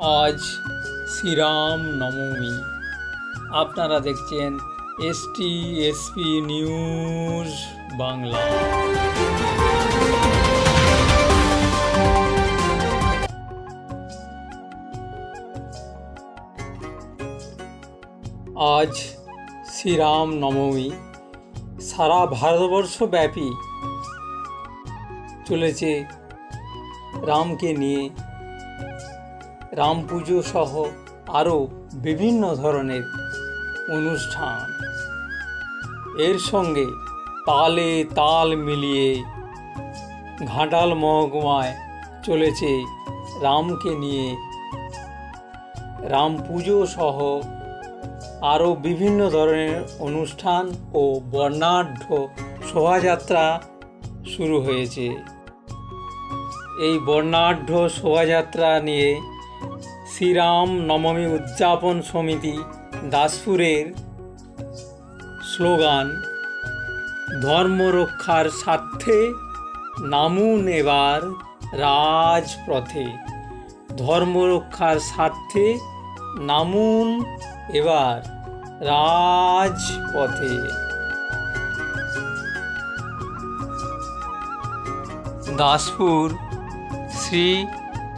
আজ শ্রীরাম নবমী। আপনারা দেখছেন এসটি এসপি নিউজ বাংলা। আজ শ্রীরাম নবমী। সারা ভারতবর্ষব্যাপী চলেছে রামকে নিয়ে রাম পুজো সহ আরও বিভিন্ন ধরনের অনুষ্ঠান। এর সঙ্গে তালে তাল মিলিয়ে ঘাটাল মহকুমায় চলেছে রামকে নিয়ে। রাম পুজো সহ আরও বিভিন্ন ধরনের অনুষ্ঠান ও বর্ণাঢ্য শোভাযাত্রা শুরু হয়েছে। এই বর্ণাঢ্য শোভাযাত্রা নিয়ে শ্রীরাম নবমী উদযাপন সমিতি দাসপুরের স্লোগান, ধর্ম রক্ষার স্বার্থে নামুন এবার রাজপথে। ধর্ম রক্ষার স্বার্থে নামুন এবার রাজপথে। দাসপুর শ্রী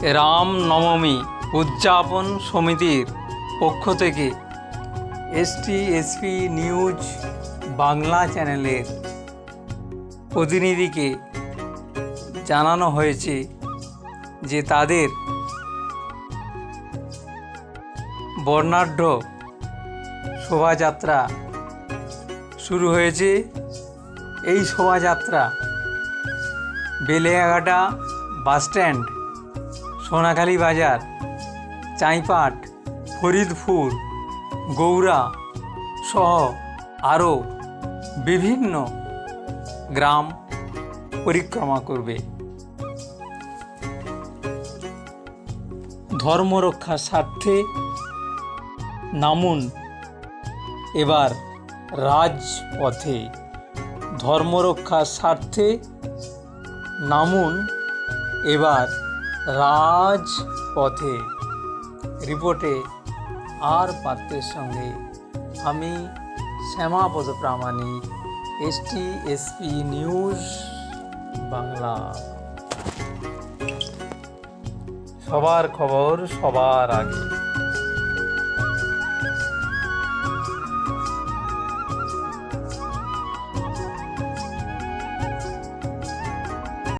রাম নবমী উদযাপন সমিতির পক্ষ থেকে এসটি এসপি নিউজ বাংলা চ্যানেলের প্রতিনিধিকে জানানো হয়েছে যে তাদের বর্ণাঢ্য শোভাযাত্রা শুরু হয়েছে। এই শোভাযাত্রা বেলেয়াঘাটা বাসস্ট্যান্ড, সোনাখালী বাজার চাইপাট, ফরিদপুর গৌড়া সহ আরও বিভিন্ন গ্রাম পরিক্রমা করবে। ধর্ম রক্ষার স্বার্থে নামুন এবার রাজপথে। ধর্ম রক্ষার স্বার্থে নামুন এবার রাজপথে। রিপোর্টে আর পাত্রের সঙ্গে আমি Shyamapada Pramanik ST SP news Bangla. সবার খবর সবার আগে।